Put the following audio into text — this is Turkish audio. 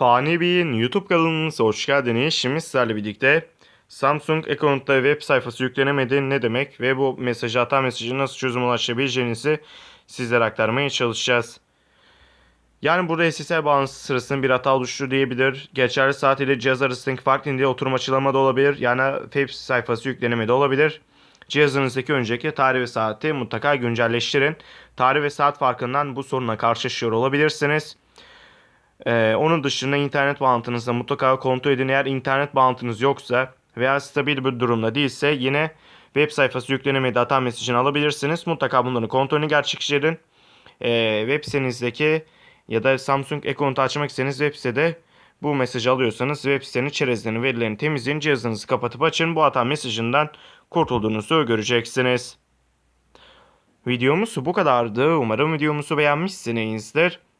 Fani Bey'in YouTube kanalımıza hoş geldiniz. Şimdi sizlerle birlikte Samsung Account'ta web sayfası yüklenemedi ne demek ve bu mesajı hata mesajı nasıl çözüm ulaşabileceğinizi sizlere aktarmaya çalışacağız. Yani burada SSL bağlantısı sırasında bir hata oluştu diyebilir. Geçerli saat ile cihaz arasındaki fark nedeniyle oturum açılamada olabilir. Yani web sayfası yüklenemedi olabilir. Cihazınızdaki önceki tarih ve saati mutlaka güncelleştirin. Tarih ve saat farkından bu sorunla karşılaşıyor olabilirsiniz. Ee, onun dışında internet bağlantınızda mutlaka kontrol edin. Eğer internet bağlantınız yoksa veya stabil bir durumda değilse yine web sayfası yüklenemedi hata mesajını alabilirsiniz. Mutlaka bunların kontrolünü gerçekleştirin. Ee, web sitenizdeki ya da Samsung account'u açmak istediğiniz web sitede bu mesajı alıyorsanız web sitenin çerezlerini, verilerini temizleyin. Cihazınızı kapatıp açın. Bu hata mesajından kurtulduğunuzu göreceksiniz. Videomuz bu kadardı. Umarım videomuzu beğenmişsinizdir.